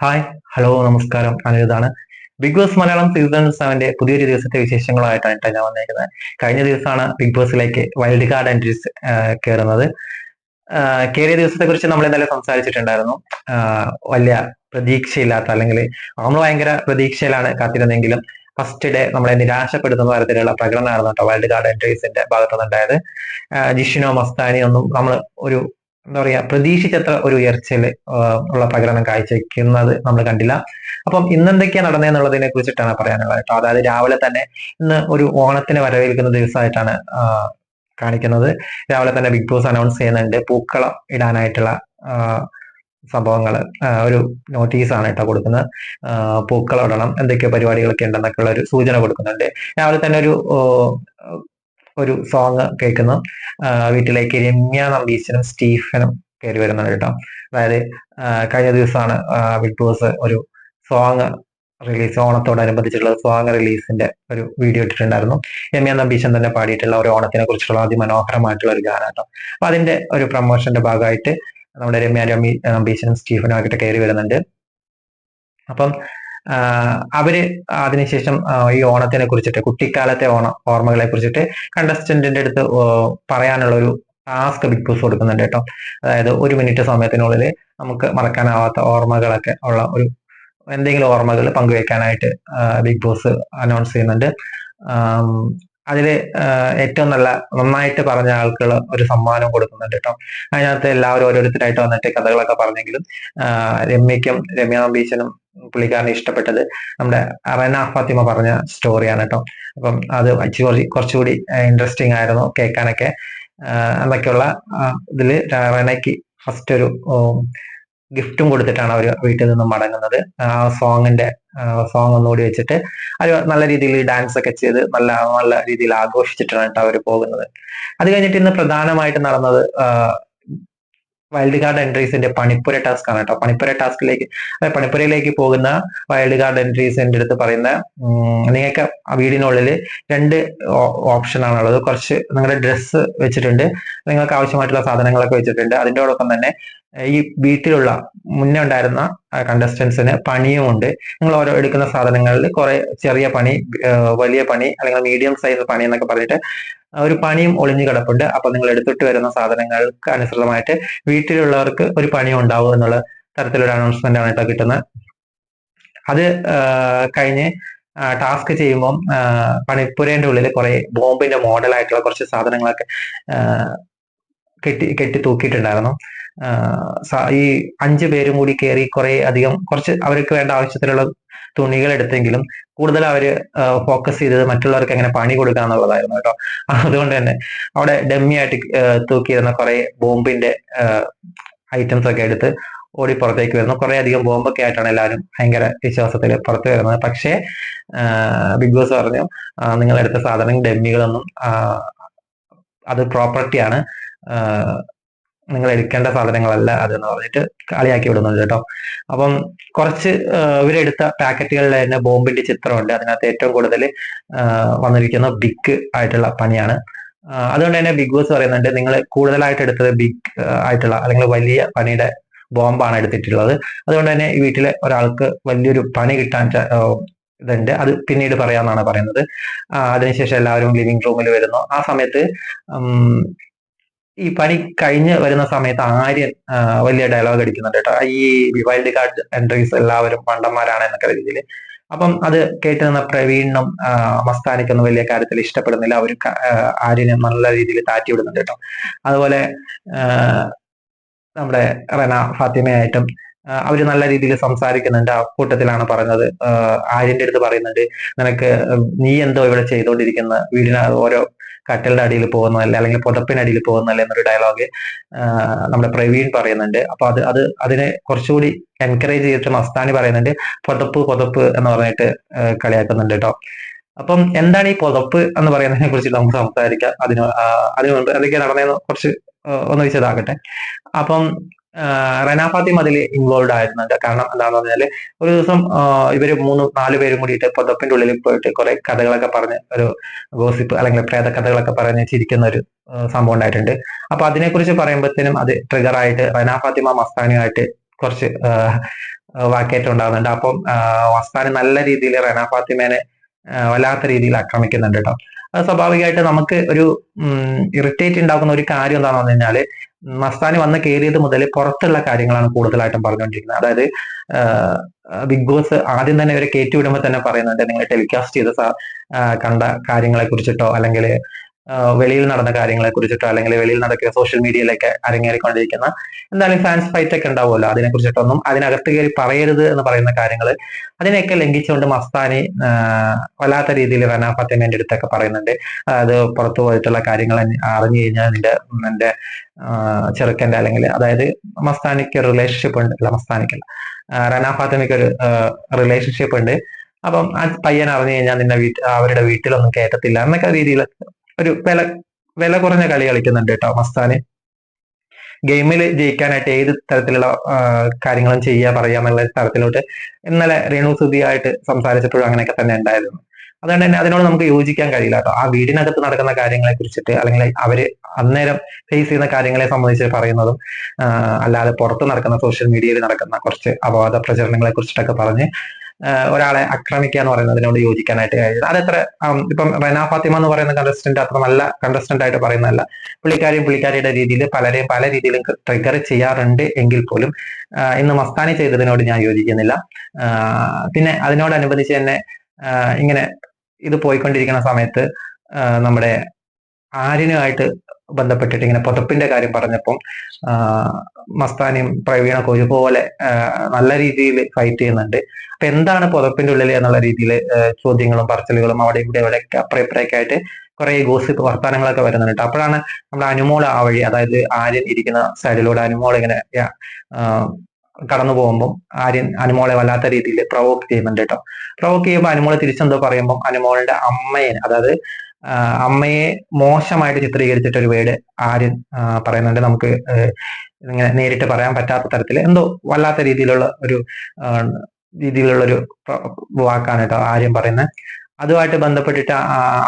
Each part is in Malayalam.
ഹായ് ഹലോ നമസ്കാരം. അനിരുദ്ധാണ് ബിഗ് ബോസ് മലയാളം സീസൺ സെവന്റെ പുതിയൊരു ദിവസത്തെ വിശേഷങ്ങളായിട്ടാണ് ട്ടോ ഞാൻ വന്നിരിക്കുന്നത് കഴിഞ്ഞ ദിവസമാണ് ബിഗ് ബോസിലേക്ക് വൈൽഡ് കാർഡ് എൻട്രീസ് കയറുന്നത് കയറിയ ദിവസത്തെ കുറിച്ച് നമ്മൾ ഇന്നലെ സംസാരിച്ചിട്ടുണ്ടായിരുന്നു. വലിയ പ്രതീക്ഷയില്ലാത്ത അല്ലെങ്കിൽ നമ്മൾ ഭയങ്കര പ്രതീക്ഷയിലാണ് കാത്തിരുന്നെങ്കിലും ഫസ്റ്റ് ഡേ നമ്മളെ നിരാശപ്പെടുത്തുന്ന തരത്തിലുള്ള പ്രകടനമായിരുന്നു കേട്ടോ വൈൽഡ് കാർഡ് എൻട്രീസിന്റെ ഭാഗത്തുനിന്നുണ്ടായത്. ജിഷിനോ മസ്താനി ഒന്നും നമ്മൾ ഒരു എന്താ പറയാ പ്രതീക്ഷിച്ചത്ര ഒരു ഉയർച്ചയിൽ ഉള്ള പ്രകടനം കാഴ്ചവെക്കുന്നത് നമ്മൾ കണ്ടില്ല. അപ്പം ഇന്ന് എന്തൊക്കെയാണ് നടന്നതെന്നുള്ളതിനെ കുറിച്ചിട്ടാണ് പറയാനുള്ളത് കേട്ടോ. അതായത് രാവിലെ തന്നെ ഇന്ന് ഒരു ഓണത്തിന് വരവേൽക്കുന്ന ദിവസമായിട്ടാണ് കാണിക്കുന്നത്. രാവിലെ തന്നെ ബിഗ് ബോസ് അനൗൺസ് ചെയ്യുന്നുണ്ട്. പൂക്കളം ഇടാനായിട്ടുള്ള സംഭവങ്ങൾ ഒരു നോട്ടീസാണ് കേട്ടോ കൊടുക്കുന്നത്. പൂക്കളം ഇടണം എന്തൊക്കെയോ പരിപാടികളൊക്കെ ഉണ്ടെന്നൊക്കെ ഉള്ള ഒരു സൂചന കൊടുക്കുന്നുണ്ട്. രാവിലെ തന്നെ ഒരു ഒരു സോങ് കേൾക്കുന്നു. വീട്ടിലേക്ക് രമ്യ നമ്പീശനും സ്റ്റീഫനും കയറി വരുന്നുണ്ട് കേട്ടോ. അതായത് കഴിഞ്ഞ ദിവസമാണ് ബിഗ് ബോസ് ഒരു സോങ് റിലീസ് ഓണത്തോടനുബന്ധിച്ചുള്ള സോങ് റിലീസിന്റെ ഒരു വീഡിയോ ഇട്ടിട്ടുണ്ടായിരുന്നു. രമ്യ നമ്പീശൻ തന്നെ പാടിയിട്ടുള്ള ഒരു ഓണത്തിനെ കുറിച്ചുള്ള അതിമനോഹരമായിട്ടുള്ള ഒരു ഗാനം കേട്ടോ. അപ്പൊ അതിന്റെ ഒരു പ്രൊമോഷന്റെ ഭാഗമായിട്ട് നമ്മുടെ രമ്യ രമി നമ്പീശനും സ്റ്റീഫനും ആയിട്ട് കയറി വരുന്നുണ്ട്. അപ്പം അവർ അതിനുശേഷം ഈ ഓണത്തിനെ കുറിച്ചിട്ട് കുട്ടിക്കാലത്തെ ഓണ ഓർമ്മകളെ കുറിച്ചിട്ട് കണ്ടസ്റ്റന്റിന്റെ അടുത്ത് പറയാനുള്ള ഒരു ടാസ്ക് ബിഗ് ബോസ് കൊടുക്കുന്നുണ്ട് കേട്ടോ. അതായത് ഒരു മിനിറ്റ് സമയത്തിനുള്ളിൽ നമുക്ക് മറക്കാനാവാത്ത ഓർമ്മകളൊക്കെ ഉള്ള ഒരു എന്തെങ്കിലും ഓർമ്മകൾ പങ്കുവെക്കാനായിട്ട് ബിഗ് ബോസ് അനൗൺസ് ചെയ്യുന്നുണ്ട്. അതിൽ ഏറ്റവും നല്ല നന്നായിട്ട് പറഞ്ഞ ആൾക്കുള്ള ഒരു സമ്മാനം കൊടുക്കുന്നുണ്ട് കേട്ടോ. അതിനകത്ത് എല്ലാവരും ഓരോരുത്തരായിട്ട് വന്നിട്ട് കഥകളൊക്കെ പറഞ്ഞെങ്കിലും രമ്യക്കും രമ്യാ രമ്യ നമ്പീശനും പുള്ളിക്കാരനെ ഇഷ്ടപ്പെട്ടത് നമ്മുടെ റന ഫാത്തിമ പറഞ്ഞ സ്റ്റോറിയാണ് കേട്ടോ. അപ്പം അത് കുറച്ച് കുറച്ചുകൂടി ഇൻട്രസ്റ്റിംഗ് ആയിരുന്നു കേൾക്കാനൊക്കെ. എന്നൊക്കെയുള്ള ഇതിൽ റനയ്ക്ക് ഫസ്റ്റ് ഒരു ഗിഫ്റ്റും കൊടുത്തിട്ടാണ് അവർ വീട്ടിൽ നിന്നും മടങ്ങുന്നത്. ആ സോങ്ങിന്റെ സോങ് ഒന്നുകൂടി വെച്ചിട്ട് അവർ നല്ല രീതിയിൽ ഡാൻസ് ഒക്കെ ചെയ്ത് നല്ല നല്ല രീതിയിൽ ആഘോഷിച്ചിട്ടാണ് അവർ പോകുന്നത്. അത് കഴിഞ്ഞിട്ട് ഇന്ന് പ്രധാനമായിട്ട് നടന്നത് വൈൽഡ് കാർഡ് എൻട്രീസിന്റെ പണിപ്പുര ടാസ്ക് ആണ് കേട്ടോ. പണിപ്പുര ടാസ്കിലേക്ക് പണിപ്പുരയിലേക്ക് പോകുന്ന വൈൽഡ് കാർഡ് എൻട്രീസിന്റെ അടുത്ത് പറയുന്ന നിങ്ങൾക്ക് വീടിനുള്ളിൽ രണ്ട് ഓപ്ഷൻ ആണുള്ളത് കുറച്ച് നിങ്ങളുടെ ഡ്രസ്സ് വെച്ചിട്ടുണ്ട്. നിങ്ങൾക്ക് ആവശ്യമായിട്ടുള്ള സാധനങ്ങളൊക്കെ വെച്ചിട്ടുണ്ട്. അതിന്റെ അതിന്റെയോടൊപ്പം തന്നെ ഈ വീട്ടിലുള്ള മുന്നേ ഉണ്ടായിരുന്ന കണ്ടസ്റ്റൻസിന് പണിയുമുണ്ട്. നിങ്ങൾ ഓരോ എടുക്കുന്ന സാധനങ്ങളിൽ കുറെ ചെറിയ പണി വലിയ പണി അല്ലെങ്കിൽ മീഡിയം സൈസ് പണി എന്നൊക്കെ പറഞ്ഞിട്ട് ഒരു പണിയും ഒളിഞ്ഞു കിടപ്പുണ്ട്. അപ്പൊ നിങ്ങൾ എടുത്തിട്ട് വരുന്ന സാധനങ്ങൾക്ക് അനുസൃതമായിട്ട് വീട്ടിലുള്ളവർക്ക് ഒരു പണിയും ഉണ്ടാവും എന്നുള്ള തരത്തിലൊരു അനൗൺസ്മെന്റ് ആണ് കേട്ടോ കിട്ടുന്നത്. അത് കഴിഞ്ഞ് ടാസ്ക് ചെയ്യുമ്പം പണിപ്പുരേന്റെ ഉള്ളിൽ കുറെ ബോംബിന്റെ മോഡലായിട്ടുള്ള കുറച്ച് സാധനങ്ങളൊക്കെ കെട്ടി കെട്ടി തൂക്കിയിട്ടുണ്ടായിരുന്നു. ഈ അഞ്ചു പേരും കൂടി കയറി കുറെ അധികം കുറച്ച് അവർക്ക് വേണ്ട ആവശ്യത്തിലുള്ള തുണികൾ എടുത്തെങ്കിലും കൂടുതൽ അവർ ഫോക്കസ് ചെയ്തത് മറ്റുള്ളവർക്ക് എങ്ങനെ പണി കൊടുക്കുക എന്നുള്ളതായിരുന്നു കേട്ടോ. അതുകൊണ്ട് തന്നെ അവിടെ ഡമ്മിയായിട്ട് തൂക്കിയിരുന്ന കുറെ ബോംബിന്റെ ഐറ്റംസ് ഒക്കെ എടുത്ത് ഓടി പുറത്തേക്ക് വരുന്നു. കുറെ അധികം ബോംബൊക്കെ ആയിട്ടാണ് എല്ലാവരും ഭയങ്കര വിശ്വാസത്തിൽ പുറത്തു വരുന്നത്. പക്ഷേ ബിഗ് ബോസ് പറഞ്ഞു നിങ്ങൾ എടുത്ത സാധനം ഡമ്മികളൊന്നും അത് പ്രോപ്പർട്ടിയാണ് നിങ്ങൾ എടുക്കേണ്ട സാധനങ്ങളല്ല അതെന്ന് പറഞ്ഞിട്ട് കളിയാക്കി വിടുന്നുണ്ട് കേട്ടോ. അപ്പം കുറച്ച് ഇവരെടുത്ത പാക്കറ്റുകളിൽ തന്നെ ബോംബിന്റെ ചിത്രമുണ്ട്. അതിനകത്ത് ഏറ്റവും കൂടുതൽ വന്നിരിക്കുന്ന ബിഗ് ആയിട്ടുള്ള പണിയാണ്. അതുകൊണ്ട് തന്നെ ബിഗ് ബോസ് പറയുന്നുണ്ട് നിങ്ങൾ കൂടുതലായിട്ട് എടുത്തത് ബിഗ് ആയിട്ടുള്ള അല്ലെങ്കിൽ വലിയ പണിയുടെ ബോംബാണ് എടുത്തിട്ടുള്ളത്. അതുകൊണ്ട് തന്നെ ഈ വീട്ടിലെ ഒരാൾക്ക് വലിയൊരു പണി കിട്ടാൻ ഇതുണ്ട്. അത് പിന്നീട് പറയാമെന്നാണ് പറയുന്നത്. അതിനുശേഷം എല്ലാവരും ലിവിംഗ് റൂമിൽ വരുന്നു. ആ സമയത്ത് ഈ പണി കഴിഞ്ഞ് വരുന്ന സമയത്ത് ആര്യൻ വലിയ ഡയലോഗ് അടിക്കുന്നുണ്ട് കേട്ടോ. ഈ വൈൽഡ് കാർഡ് എൻട്രീസ് എല്ലാവരും മണ്ടന്മാരാണ് എന്നൊക്കെ രീതിയിൽ അപ്പം അത് കേട്ട് നിന്ന പ്രവീണിനും മസ്താനിക്കൊന്നും വലിയ കാര്യത്തിൽ ഇഷ്ടപ്പെടുന്നില്ല. അവർ ആര്യനെ നല്ല രീതിയിൽ താറ്റി വിടുന്നുണ്ട് കേട്ടോ. അതുപോലെ നമ്മുടെ റന ഫാത്തിമയായിട്ടും അവർ നല്ല രീതിയിൽ സംസാരിക്കുന്നുണ്ട്. ആ കൂട്ടത്തിലാണ് പറഞ്ഞത്. ആര്യന്റെ അടുത്ത് പറയുന്നുണ്ട് നിനക്ക് നീ എന്തോ ഇവിടെ ചെയ്തുകൊണ്ടിരിക്കുന്ന വീടിന ഓരോ കട്ടലിന്റെ അടിയിൽ പോകുന്നതല്ല അല്ലെങ്കിൽ പുതപ്പിനടിയിൽ പോകുന്നതല്ല എന്നൊരു ഡയലോഗ് നമ്മുടെ പ്രവീൺ പറയുന്നുണ്ട്. അപ്പൊ അത് അത് അതിനെ കുറച്ചുകൂടി എൻകറേജ് ചെയ്തിട്ട് മസ്താനി പറയുന്നുണ്ട് പുതപ്പ് പുതപ്പ് എന്ന് പറഞ്ഞിട്ട് കളിയാക്കുന്നുണ്ട് കേട്ടോ. അപ്പം എന്താണ് ഈ പുതപ്പ് എന്ന് പറയുന്നതിനെ കുറിച്ച് നമുക്ക് സംസാരിക്കാം. അതിന് അതിനു മുൻപ് എന്തൊക്കെയാ നടന്നതെന്ന് കുറച്ച് ഒന്ന് വിശദാക്കട്ടെ അപ്പം റെന ഫാത്തിമ അതിൽ ഇൻവോൾവ് ആയിരുന്നുണ്ട്. കാരണം എന്താണെന്ന് പറഞ്ഞാൽ ഒരു ദിവസം ഇവർ മൂന്ന് നാല് പേരും കൂടിയിട്ട് പൊതപ്പിന്റെ ഉള്ളിൽ പോയിട്ട് കുറെ കഥകളൊക്കെ പറഞ്ഞ് ഒരു ഗോസിപ്പ് അല്ലെങ്കിൽ പ്രേത കഥകളൊക്കെ പറഞ്ഞ് ചിരിക്കുന്ന ഒരു സംഭവം ഉണ്ടായിട്ടുണ്ട്. അപ്പൊ അതിനെക്കുറിച്ച് പറയുമ്പോഴത്തേനും അത് ട്രിഗർ ആയിട്ട് റെന ഫാത്തിമ കുറച്ച് വാക്കേറ്റം ഉണ്ടാകുന്നുണ്ട് അപ്പം മസ്താന് നല്ല രീതിയിൽ റെന ഫാത്തിമേനെ വല്ലാത്ത രീതിയിൽ ആക്രമിക്കുന്നുണ്ട് കേട്ടോ അത് സ്വാഭാവികമായിട്ട് നമുക്ക് ഒരു ഇറിറ്റേറ്റ് ഉണ്ടാക്കുന്ന ഒരു കാര്യം എന്താണെന്ന് പറഞ്ഞു കഴിഞ്ഞാൽ മസ്താനി വന്ന് കയറിയത് മുതൽ പുറത്തുള്ള കാര്യങ്ങളാണ് കൂടുതലായിട്ടും പറഞ്ഞുകൊണ്ടിരിക്കുന്നത്. അതായത് ബിഗ് ബോസ് ആദ്യം തന്നെ ഇവരെ കയറ്റി വിടുമ്പോൾ തന്നെ പറയുന്നുണ്ട് നിങ്ങൾ ടെലികാസ്റ്റ് ചെയ്ത കണ്ട കാര്യങ്ങളെ കുറിച്ചിട്ടോ അല്ലെങ്കിൽ വെളിയിൽ നടന്ന കാര്യങ്ങളെ കുറിച്ചിട്ടോ അല്ലെങ്കിൽ വെളിയിൽ നടക്കുന്ന സോഷ്യൽ മീഡിയയിലൊക്കെ അരങ്ങേറിക്കൊണ്ടിരിക്കുന്ന എന്തായാലും ഫാൻസ് ഫൈറ്റ് ഒക്കെ ഉണ്ടാവുമല്ലോ അതിനെ കുറിച്ചിട്ടൊന്നും അതിനകത്ത് കയറി പറയരുത് എന്ന് പറയുന്ന കാര്യങ്ങൾ അതിനെയൊക്കെ ലംഘിച്ചുകൊണ്ട് മസ്താനി വല്ലാത്ത രീതിയിൽ റന ഫത്തേമേന്റെ അടുത്തൊക്കെ പറയുന്നുണ്ട്. അത് പുറത്തു പോയിട്ടുള്ള കാര്യങ്ങൾ അറിഞ്ഞു കഴിഞ്ഞാൽ നിന്റെ എന്റെ ചെറുക്കന്റെ അല്ലെങ്കിൽ അതായത് മസ്താനിക്ക് ഒരു റിലേഷൻഷിപ്പ് ഉണ്ട്. അല്ല മസ്താനിക്കല്ല. റന ഫാത്തിമയ്ക്ക് ഒരു റിലേഷൻഷിപ്പ് ഉണ്ട്. അപ്പം ആ പയ്യൻ അറിഞ്ഞു കഴിഞ്ഞാൽ നിന്റെ വീട്ടിൽ അവരുടെ വീട്ടിലൊന്നും കയറ്റത്തില്ല എന്നൊക്കെ രീതിയിൽ ഒരു വില വില കുറഞ്ഞ കളി കളിക്കുന്നുണ്ട് കേട്ടോ മസ്താന്. ഗെയിമിൽ ജയിക്കാനായിട്ട് ഏത് തരത്തിലുള്ള കാര്യങ്ങളും ചെയ്യുക പറയുക എന്നുള്ള തരത്തിലോട്ട് ഇന്നലെ രേണു സുധിയായിട്ട് സംസാരിച്ചപ്പോഴും അങ്ങനെയൊക്കെ തന്നെ ഉണ്ടായിരുന്നു. അതുകൊണ്ട് തന്നെ അതിനോട് നമുക്ക് യോജിക്കാൻ കഴിയില്ല കേട്ടോ. ആ വീടിനകത്ത് നടക്കുന്ന കാര്യങ്ങളെ കുറിച്ചിട്ട് അല്ലെങ്കിൽ അവർ അന്നേരം ഫേസ് ചെയ്യുന്ന കാര്യങ്ങളെ സംബന്ധിച്ച് പറയുന്നതും അല്ലാതെ പുറത്ത് നടക്കുന്ന സോഷ്യൽ മീഡിയയിൽ നടക്കുന്ന കുറച്ച് അപവാദ പ്രചരണങ്ങളെ കുറിച്ചിട്ടൊക്കെ പറഞ്ഞ് ഒരാളെ ആക്രമിക്കുക എന്ന് പറയുന്നത് അതിനോട് യോജിക്കാനായിട്ട് കഴിയുന്നത് അതെത്ര ഇപ്പം റെന ഫാത്തിമ എന്ന് പറയുന്ന കണ്ടസ്റ്റന്റ് അത്ര നല്ല കണ്ടസ്റ്റന്റ് ആയിട്ട് പറയുന്നതല്ല. പുള്ളിക്കാരിയും പുള്ളിക്കാരിയുടെ രീതിയിൽ പലരെയും പല രീതിയിലും ട്രിഗർ ചെയ്യാറുണ്ട് എങ്കിൽ പോലും ഇന്ന് മസ്താനി ചെയ്തതിനോട് ഞാൻ യോജിക്കുന്നില്ല. പിന്നെ അതിനോടനുബന്ധിച്ച് തന്നെ ഇങ്ങനെ ഇത് പോയിക്കൊണ്ടിരിക്കുന്ന സമയത്ത് നമ്മുടെ ആര്യനുമായിട്ട് ബന്ധപ്പെട്ടിട്ട് ഇങ്ങനെ പുതപ്പിന്റെ കാര്യം പറഞ്ഞപ്പോൾ മസ്താനിയും പ്രവീണൊക്കെ ഒരുപോലെ നല്ല രീതിയിൽ ഫൈറ്റ് ചെയ്യുന്നുണ്ട്. അപ്പൊ എന്താണ് പുതപ്പിന്റെ ഉള്ളിൽ എന്നുള്ള രീതിയിൽ ചോദ്യങ്ങളും പറച്ചിലുകളും അവിടെ ഇവിടെ ഇവിടെ അപ്രയപ്രയൊക്കെ ആയിട്ട് കുറെ ഗോസിപ്പ് വർത്തമാനങ്ങളൊക്കെ വരുന്നുണ്ട്. അപ്പോഴാണ് നമ്മുടെ അനുമോൾ ആ വഴി അതായത് ആര്യൻ ഇരിക്കുന്ന സൈഡിലൂടെ അനുമോൾ ഇങ്ങനെ കടന്നു പോകുമ്പോൾ ആര്യൻ അനുമോളെ വല്ലാത്ത രീതിയിൽ പ്രൊവോക്ക് ചെയ്യുന്നുണ്ട് കേട്ടോ. പ്രൊവോക്ക് ചെയ്യുമ്പോൾ അനുമോളെ തിരിച്ചെന്തോ പറയുമ്പോൾ അനുമോളുടെ അമ്മയെ അതായത് അമ്മയെ മോശമായിട്ട് ചിത്രീകരിച്ചിട്ട് ഒരു വേർഡ് ആര്യൻ പറയുന്നുണ്ട്. നമുക്ക് ഇങ്ങനെ നേരിട്ട് പറയാൻ പറ്റാത്ത തരത്തിൽ എന്തോ വല്ലാത്ത രീതിയിലുള്ള ഒരു രീതിയിലുള്ള ഒരു വാക്കാണ് കേട്ടോ ആര്യം പറയുന്നത്. അതുമായിട്ട് ബന്ധപ്പെട്ടിട്ട്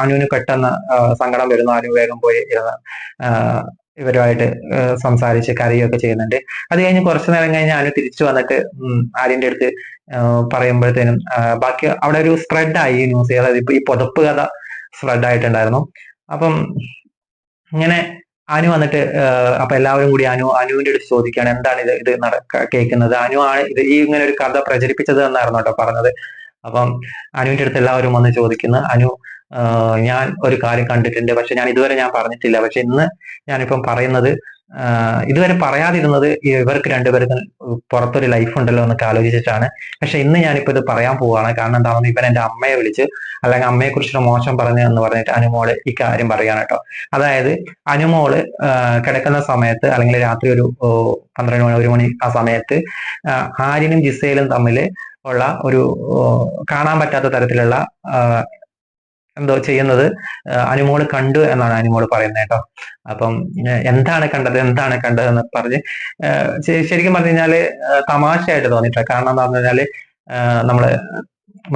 അനുവിന് പെട്ടെന്ന് സങ്കടം വരുന്നു. അനു വേഗം പോയി ഇവരുമായിട്ട് സംസാരിച്ച് കരയൊക്കെ ചെയ്യുന്നുണ്ട്. അത് കഴിഞ്ഞ് കുറച്ചു നേരം കഴിഞ്ഞ് അനു തിരിച്ചു വന്നിട്ട് ആര്യന്റെ അടുത്ത് പറയുമ്പോഴത്തേനും ബാക്കി അവിടെ ഒരു സ്പ്രെഡ് ആയി ന്യൂസ്. അതായത് ഇപ്പൊ ഈ പുതപ്പ് കഥ സ്പ്രെഡ് ആയിട്ടുണ്ടായിരുന്നു. അപ്പം ഇങ്ങനെ അനു വന്നിട്ട് അപ്പൊ എല്ലാവരും കൂടി അനു അനുവിന്റെ അടുത്ത് ചോദിക്കുകയാണ് എന്താണ് ഇത് ഇത് നട കേൾക്കുന്നത്? അനു ആണ് ഇത് ഈ ഇങ്ങനെ ഒരു കഥ പ്രചരിപ്പിച്ചത് എന്നായിരുന്നു കേട്ടോ പറഞ്ഞത്. അപ്പം അനുവിന്റെ അടുത്ത് എല്ലാവരും വന്ന് ചോദിക്കുന്നു അനു ഞാൻ ഒരു കാര്യം കണ്ടിട്ടുണ്ട് പക്ഷെ ഞാൻ ഇതുവരെ ഞാൻ പറഞ്ഞിട്ടില്ല. പക്ഷെ ഇന്ന് ഞാനിപ്പം പറയുന്നത് ഇതുവരെ പറയാതിരുന്നത് ഇവർക്ക് രണ്ടുപേർക്കും പുറത്തൊരു ലൈഫ് ഉണ്ടല്ലോ എന്നൊക്കെ ആലോചിച്ചിട്ടാണ്. പക്ഷെ ഇന്ന് ഞാനിപ്പോ ഇത് പറയാൻ പോവുകയാണ് കാരണം എന്താണെന്ന് ഇവൻ എന്റെ അമ്മയെ വിളിച്ച് അല്ലെങ്കിൽ അമ്മയെ കുറിച്ചൊരു മോശം പറഞ്ഞു എന്ന് പറഞ്ഞിട്ട് അനുമോൾ ഈ കാര്യം പറയാണ് കേട്ടോ. അതായത് അനുമോൾ കിടക്കുന്ന സമയത്ത് അല്ലെങ്കിൽ രാത്രി ഒരു പന്ത്രണ്ട് മണി ഒരു മണി ആ സമയത്ത് ആര്യനും ജിസയിലും തമ്മിൽ ഉള്ള ഒരു കാണാൻ പറ്റാത്ത തരത്തിലുള്ള എന്തോ ചെയ്യുന്നത്? അനുമോൾ കണ്ടു എന്നാണ് അനുമോൾ പറയുന്നത് കേട്ടോ. അപ്പം എന്താണ് കണ്ടത്? എന്താണ് കണ്ടത് എന്ന് പറഞ്ഞ് ശരിക്കും പറഞ്ഞു കഴിഞ്ഞാൽ തമാശയായിട്ട് തോന്നിയിട്ടില്ല കാരണം എന്താ പറഞ്ഞു കഴിഞ്ഞാൽ നമ്മൾ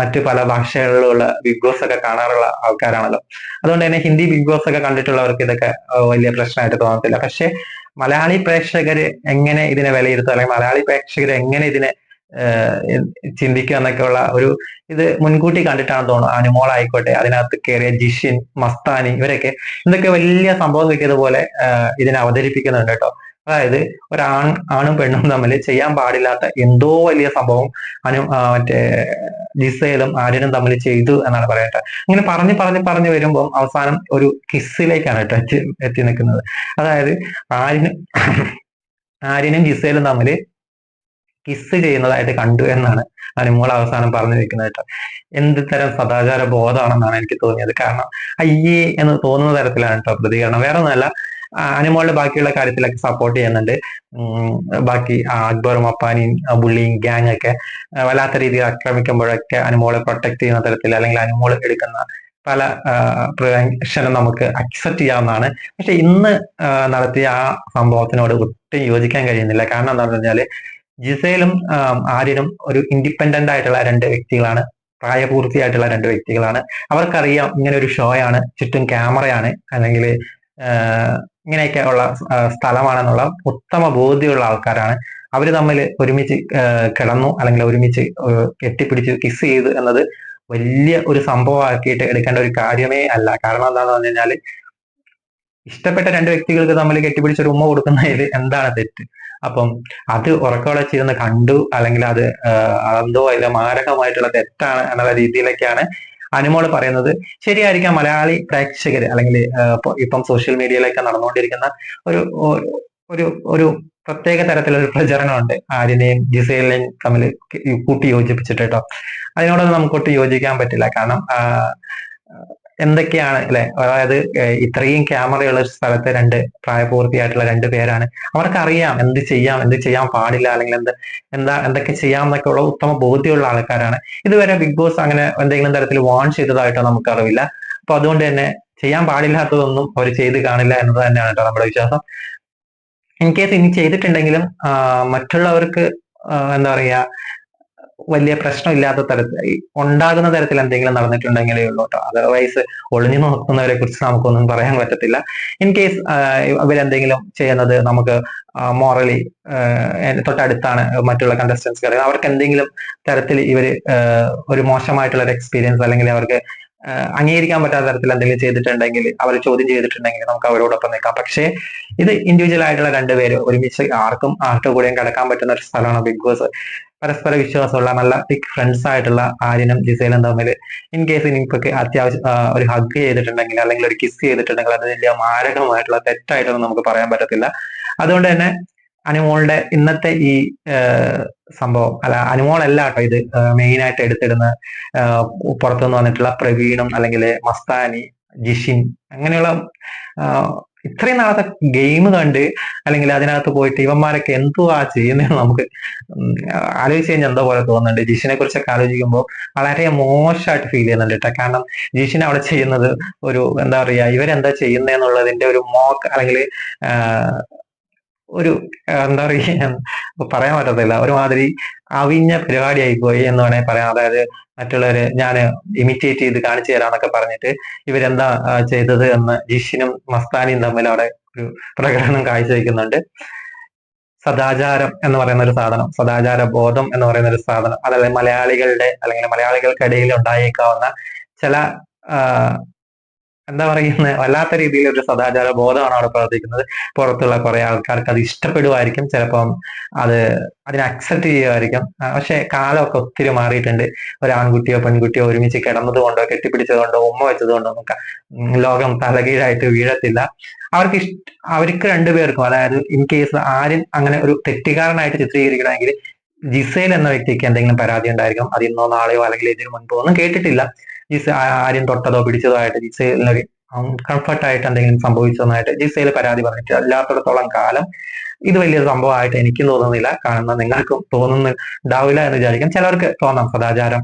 മറ്റു പല ഭാഷകളിലുള്ള ബിഗ് ബോസ് ഒക്കെ കാണാറുള്ള ആൾക്കാരാണല്ലോ. അതുകൊണ്ട് തന്നെ ഹിന്ദി ബിഗ് ബോസ് ഒക്കെ കണ്ടിട്ടുള്ളവർക്ക് ഇതൊക്കെ വലിയ പ്രശ്നമായിട്ട് തോന്നത്തില്ല. പക്ഷെ മലയാളി പ്രേക്ഷകര് എങ്ങനെ ഇതിനെ വിലയിരുത്തും? അല്ലെങ്കിൽ മലയാളി പ്രേക്ഷകർ എങ്ങനെ ഇതിനെ ചിന്തിക്കുക എന്നൊക്കെയുള്ള ഒരു ഇത് മുൻകൂട്ടി കണ്ടിട്ടാണ് തോന്നുന്നത് അനുമോൾ ആയിക്കോട്ടെ അതിനകത്ത് കയറിയ ജിഷിൻ മസ്താനി ഇവരൊക്കെ ഇതൊക്കെ വലിയ സംഭവം കിട്ടിയതുപോലെ ഇതിനെ അവതരിപ്പിക്കുന്നുണ്ട് കേട്ടോ. അതായത് ഒരാൺ ആണും പെണ്ണും തമ്മിൽ ചെയ്യാൻ പാടില്ലാത്ത എന്തോ വലിയ സംഭവം അനു മറ്റേ ജിസയിലും ആര്യനും തമ്മിൽ ചെയ്തു എന്നാണ് പറയട്ടെ ഇങ്ങനെ പറഞ്ഞ് പറഞ്ഞ് പറഞ്ഞ് വരുമ്പോൾ അവസാനം ഒരു കിസ്സിലേക്കാണ് കേട്ടോ എത്തി നിൽക്കുന്നത്. അതായത് ആര്യനും ആര്യനും ജിസയിലും തമ്മിൽ കിസ് ചെയ്യുന്നതായിട്ട് കണ്ടു എന്നാണ് അനുമോൾ അവസാനം പറഞ്ഞു വെക്കുന്നത് കേട്ടോ. എന്ത് തരം സദാചാര ബോധമാണെന്നാണ് എനിക്ക് തോന്നിയത്. കാരണം അയ്യേ എന്ന് തോന്നുന്ന തരത്തിലാണ് കേട്ടോ പ്രതികരണം. വേറെ ഒന്നല്ല അനുമോളുടെ ബാക്കിയുള്ള കാര്യത്തിലൊക്കെ സപ്പോർട്ട് ചെയ്യുന്നുണ്ട്. ബാക്കി അക്ബറും അപ്പാനിയും ബുള്ളിയും ഗ്യാങ് ഒക്കെ വല്ലാത്ത രീതിയിൽ ആക്രമിക്കുമ്പോഴൊക്കെ അനുമോളെ പ്രൊട്ടക്ട് ചെയ്യുന്ന തരത്തിൽ അല്ലെങ്കിൽ അനുമോൾ എടുക്കുന്ന പല പ്രിവെൻഷനും നമുക്ക് അക്സെപ്റ്റ് ചെയ്യാവുന്നതാണ്. പക്ഷെ ഇന്ന് നടത്തിയ ആ സംഭവത്തിനോട് ഒട്ടും യോജിക്കാൻ കഴിയുന്നില്ല. കാരണം എന്താണെന്ന് പറഞ്ഞാൽ ജിസയിലും ആര്യനും ഒരു ഇൻഡിപെൻഡന്റ് ആയിട്ടുള്ള രണ്ട് വ്യക്തികളാണ്. പ്രായപൂർത്തിയായിട്ടുള്ള രണ്ട് വ്യക്തികളാണ്. അവർക്കറിയാം ഇങ്ങനെ ഒരു ഷോയാണ് ചുറ്റും ക്യാമറയാണ് അല്ലെങ്കിൽ ഇങ്ങനെയൊക്കെ ഉള്ള സ്ഥലമാണെന്നുള്ള ഉത്തമ ബോധ്യമുള്ള ആൾക്കാരാണ്. അവർ തമ്മിൽ ഒരുമിച്ച് കിടന്നു അല്ലെങ്കിൽ ഒരുമിച്ച് കെട്ടിപ്പിടിച്ച് കിസ് ചെയ്തു എന്നത് വലിയ ഒരു സംഭവമാക്കിയിട്ട് എടുക്കേണ്ട ഒരു കാര്യമേ അല്ല. കാരണം എന്താണെന്ന് പറഞ്ഞു കഴിഞ്ഞാൽ ഇഷ്ടപ്പെട്ട രണ്ട് വ്യക്തികൾക്ക് തമ്മിൽ കെട്ടിപ്പിടിച്ചൊരു ഉമ്മ കൊടുക്കുന്നതിൽ എന്താണ് തെറ്റ്? അപ്പം അത് ഉറക്കോടെ ചെയ്യുന്ന കണ്ടു അല്ലെങ്കിൽ അത് അതെന്തോ അതിലെ മാരകമായിട്ടുള്ള തെറ്റാണ് എന്നുള്ള രീതിയിലൊക്കെയാണ് അനുമോൾ പറയുന്നത്. ശരിയായിരിക്കാം മലയാളി പ്രേക്ഷകർ അല്ലെങ്കിൽ ഇപ്പം സോഷ്യൽ മീഡിയയിലൊക്കെ നടന്നുകൊണ്ടിരിക്കുന്ന ഒരു ഒരു ഒരു പ്രത്യേക തരത്തിലൊരു പ്രചരണമുണ്ട്. ആര്യനെയും ജിസേലിനെയും തമ്മിൽ കൂട്ടി യോജിപ്പിച്ചിട്ട് കേട്ടോ അതിനോടൊന്നും നമുക്കൊട്ട് യോജിക്കാൻ പറ്റില്ല. കാരണം എന്തൊക്കെയാണ് അല്ലെ? അതായത് ഇത്രയും ക്യാമറയുള്ള സ്ഥലത്തെ രണ്ട് പ്രായപൂർത്തിയായിട്ടുള്ള രണ്ട് പേരാണ്. അവർക്ക് അറിയാം എന്ത് ചെയ്യാം എന്ത് ചെയ്യാൻ പാടില്ല അല്ലെങ്കിൽ എന്ത് എന്താ എന്തൊക്കെ ചെയ്യാം എന്നൊക്കെ ഉള്ള ഉത്തമ ബോധ്യമുള്ള ആൾക്കാരാണ്. ഇതുവരെ ബിഗ് ബോസ് അങ്ങനെ എന്തെങ്കിലും തരത്തിൽ വാൺ ചെയ്തതായിട്ടോ നമുക്കറിയില്ല അപ്പൊ അതുകൊണ്ട് തന്നെ ചെയ്യാൻ പാടില്ലാത്തതൊന്നും അവർ ചെയ്ത് കാണില്ല എന്നത് തന്നെയാണ് കേട്ടോ നമ്മുടെ വിശ്വാസം. ഇൻ കേസ് ഇനി ചെയ്തിട്ടുണ്ടെങ്കിലും മറ്റുള്ളവർക്ക് എന്താ പറയാ വലിയ പ്രശ്നമില്ലാത്ത തരത്തിൽ ഉണ്ടാകുന്ന തരത്തിൽ എന്തെങ്കിലും നടന്നിട്ടുണ്ടെങ്കിലേ ഉള്ളൂ കേട്ടോ അതർവൈസ് ഒളിഞ്ഞു നോക്കുന്നവരെ കുറിച്ച് നമുക്കൊന്നും പറയാൻ പറ്റത്തില്ല. ഇൻ കേസ് ഇവരെന്തെങ്കിലും ചെയ്യുന്നത് നമുക്ക് മോറലി തൊട്ടടുത്താണ് മറ്റുള്ള കണ്ടസ്റ്റൻസ് കറിയുന്നത് അവർക്ക് എന്തെങ്കിലും തരത്തിൽ ഇവർ ഒരു മോശമായിട്ടുള്ള ഒരു എക്സ്പീരിയൻസ് അല്ലെങ്കിൽ അവർക്ക് അംഗീകരിക്കാൻ പറ്റാത്ത തരത്തിൽ എന്തെങ്കിലും ചെയ്തിട്ടുണ്ടെങ്കിൽ അവർ ചോദ്യം ചെയ്തിട്ടുണ്ടെങ്കിൽ നമുക്ക് അവരോടൊപ്പം നിൽക്കാം. പക്ഷേ ഇത് ഇൻഡിവിജ്വൽ ആയിട്ടുള്ള രണ്ടുപേര് ഒരുമിച്ച് ആർക്കും ആർക്കും കൂടെയും കിടക്കാൻ പറ്റുന്ന ഒരു സ്ഥലമാണ് ബിഗ് ബോസ് പരസ്പര വിശ്വാസമുള്ള നല്ല തിക് ഫ്രണ്ട്സ് ആയിട്ടുള്ള ആര്യനും ജിസേലും തമ്മിൽ ഇൻ കേസ് ഇനിയിപ്പോ അത്യാവശ്യം ഒരു ഹഗ് ചെയ്തിട്ടുണ്ടെങ്കിൽ അല്ലെങ്കിൽ ഒരു കിസ് ചെയ്തിട്ടുണ്ടെങ്കിൽ അത് വലിയ മാരകമായിട്ടുള്ള തെറ്റായിട്ടൊന്നും നമുക്ക് പറയാൻ പറ്റത്തില്ല. അതുകൊണ്ട് തന്നെ അനുമോളുടെ ഇന്നത്തെ ഈ സംഭവം അല്ല അനുമോളല്ല കേട്ടോ ഇത് മെയിൻ ആയിട്ട് എടുത്തിടുന്ന പുറത്തുനിന്ന് വന്നിട്ടുള്ള പ്രവീണും അല്ലെങ്കിൽ മസ്താനി ജിഷിൻ അങ്ങനെയുള്ള ഇത്രയും നാളത്തെ ഗെയിം കണ്ട് അല്ലെങ്കിൽ അതിനകത്ത് പോയിട്ട് ഇവന്മാരൊക്കെ എന്തുവാ ചെയ്യുന്നതെന്ന് നമുക്ക് ആലോചിച്ച് കഴിഞ്ഞാൽ എന്തോ പോലെ തോന്നുന്നുണ്ട്. ജിഷിനെ കുറിച്ചൊക്കെ ആലോചിക്കുമ്പോൾ വളരെ മോശമായിട്ട് ഫീൽ ചെയ്യുന്നുണ്ട് കേട്ടോ കാരണം ജിഷിൻ അവിടെ ചെയ്യുന്നത് ഒരു എന്താ പറയുക ഇവരെന്താ ചെയ്യുന്നതെന്നുള്ളതിന്റെ ഒരു മോക്ക് അല്ലെങ്കിൽ ഒരു എന്താ പറയുക പറയാൻ പറ്റത്തില്ല. ഒരുമാതിരി അവിഞ്ഞ പരിപാടിയായി പോയി എന്ന് വേണമെങ്കിൽ പറയാം. അതായത് മറ്റുള്ളവര് ഞാൻ ഇമിറ്റേറ്റ് ചെയ്ത് കാണിച്ചു തരാന്നൊക്കെ പറഞ്ഞിട്ട് ഇവരെന്താ ചെയ്തത് എന്ന് ജിഷിനും മസ്താനിയും തമ്മിൽ അവിടെ ഒരു പ്രകടനം കാഴ്ചവെക്കുന്നുണ്ട്. സദാചാരം എന്ന് പറയുന്ന ഒരു സാധനം സദാചാര ബോധം എന്ന് പറയുന്ന ഒരു സാധനം. അതായത് മലയാളികളുടെ അല്ലെങ്കിൽ മലയാളികൾക്കിടയിൽ ഉണ്ടായേക്കാവുന്ന ചില എന്താ പറയുന്നത് വല്ലാത്ത രീതിയിൽ ഒരു സദാചാര ബോധമാണ് അവിടെ പ്രവർത്തിക്കുന്നത്. പുറത്തുള്ള കുറെ ആൾക്കാർക്ക് അത് ഇഷ്ടപ്പെടുമായിരിക്കും ചിലപ്പം അത് അതിനെ അക്സെപ്റ്റ് ചെയ്യുമായിരിക്കും പക്ഷെ കാലമൊക്കെ ഒത്തിരി മാറിയിട്ടുണ്ട്. ഒരു ആൺകുട്ടിയോ പെൺകുട്ടിയോ ഒരുമിച്ച് കിടന്നത് കൊണ്ടോ കെട്ടിപ്പിടിച്ചത് കൊണ്ടോ ഉമ്മ വെച്ചത് കൊണ്ടോ നമുക്ക് ലോകം തലകീഴായിട്ട് വീഴത്തില്ല. അവർക്ക് ഇഷ്ട അവർക്ക് രണ്ടുപേർക്കും അതായത് ഇൻ കേസ് ആരും അങ്ങനെ ഒരു തെറ്റുകാരനായിട്ട് ചിത്രീകരിക്കണമെങ്കിൽ ജിസേൽ എന്ന വ്യക്തിക്ക് എന്തെങ്കിലും പരാതി ഉണ്ടായിരിക്കും. അത് ഇന്നോ നാളെയോ അല്ലെങ്കിൽ ഇതിനു മുൻപോ ഒന്നും കേട്ടിട്ടില്ല. ജിസ ആരും തൊട്ടതോ പിടിച്ചതോ ആയിട്ട് ജിസയിലൊരു കംഫർട്ടായിട്ട് എന്തെങ്കിലും സംഭവിച്ചതെന്നായിട്ട് ജിസയിൽ പരാതി പറഞ്ഞിട്ട് അല്ലാത്തടത്തോളം കാലം ഇത് വലിയൊരു സംഭവമായിട്ട് എനിക്കും തോന്നുന്നില്ല. കാണുന്ന നിങ്ങൾക്കും തോന്നുന്നുണ്ടാവില്ല എന്ന് വിചാരിക്കും. ചിലർക്ക് തോന്നാം സദാചാരം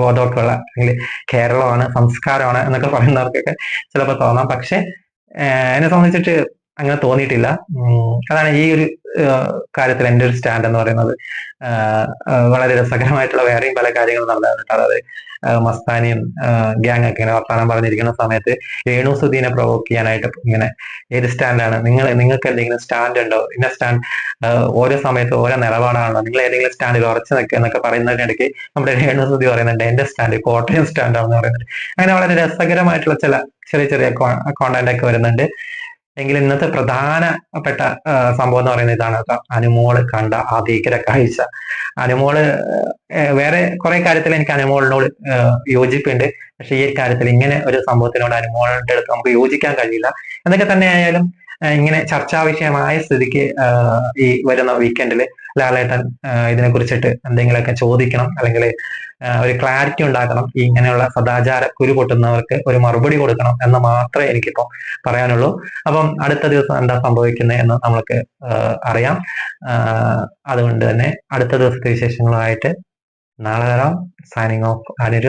ബോധമൊക്കെയുള്ള അല്ലെങ്കിൽ കേരളമാണ് സംസ്കാരമാണ് എന്നൊക്കെ പറയുന്നവർക്കൊക്കെ ചിലപ്പോൾ തോന്നാം. പക്ഷെ എന്നെ സംബന്ധിച്ചിട്ട് അങ്ങനെ തോന്നിയിട്ടില്ല. അതാണ് ഈ ഒരു കാര്യത്തിൽ എന്റെ ഒരു സ്റ്റാൻഡ് എന്ന് പറയുന്നത് വളരെ രസകരമായിട്ടുള്ള വേറെയും പല കാര്യങ്ങളും നടന്നിട്ടുണ്ട്. അതായത് മസ്താനിയും ഗ്യാങ് ഒക്കെ ഇങ്ങനെ വർത്തമാനം പറഞ്ഞിരിക്കുന്ന സമയത്ത് രേണു സുധീനെ പ്രൊവോക്ക് ചെയ്യാനായിട്ട് ഇങ്ങനെ ഏത് സ്റ്റാൻഡാണ് നിങ്ങൾ നിങ്ങൾക്ക് എന്തെങ്കിലും സ്റ്റാൻഡ് ഉണ്ടോ? ഇന്ന സ്റ്റാൻഡ് ഓരോ സമയത്ത് ഓരോ നിലപാടാണല്ലോ. നിങ്ങൾ ഏതെങ്കിലും സ്റ്റാൻഡിൽ ഉറച്ചു നിൽക്കുക എന്നൊക്കെ പറയുന്നതിനിടയ്ക്ക് നമ്മുടെ രേണു സുധി പറയുന്നുണ്ട് എന്റെ സ്റ്റാൻഡ് കോട്ടയം സ്റ്റാൻഡാണെന്ന് പറയുന്നുണ്ട്. അങ്ങനെ വളരെ രസകരമായിട്ടുള്ള ചില ചെറിയ ചെറിയ കോണ്ടന്റ് ഒക്കെ വരുന്നുണ്ട്. എങ്കിലും ഇന്നത്തെ പ്രധാനപ്പെട്ട സംഭവം എന്ന് പറയുന്നത് ഇതാണ് അനുമോൾ കണ്ട ആ ഭീകര കാഴ്ച. അനുമോൾ വേറെ കുറെ കാര്യത്തിൽ എനിക്ക് അനുമോളിനോട് യോജിപ്പുണ്ട്. പക്ഷെ ഈ കാര്യത്തിൽ ഇങ്ങനെ ഒരു സംഭവത്തിനോട് അനുമോളിന്റെ അടുത്ത് നമുക്ക് യോജിക്കാൻ കഴിയില്ല. എന്നൊക്കെ തന്നെ ആയാലും ഇങ്ങനെ ചർച്ചാ വിഷയമായ സ്ഥിതിക്ക് ഈ വരുന്ന വീക്കെൻഡിൽ ലാലേട്ടൻ ഇതിനെ കുറിച്ചിട്ട് എന്തെങ്കിലുമൊക്കെ ചോദിക്കണം. അല്ലെങ്കിൽ ഒരു ക്ലാരിറ്റി ഉണ്ടാക്കണം. ഇങ്ങനെയുള്ള സദാചാര കുരു പൊട്ടുന്നവർക്ക് ഒരു മറുപടി കൊടുക്കണം എന്ന് മാത്രമേ എനിക്കിപ്പോ പറയാനുള്ളൂ. അപ്പം അടുത്ത ദിവസം എന്താ സംഭവിക്കുന്നത് എന്ന് നമ്മൾക്ക് അറിയാം. അതുകൊണ്ട് തന്നെ അടുത്ത ദിവസത്തെ വിശേഷങ്ങളുമായിട്ട് നാളെ വരാം. Signing off Anirudh.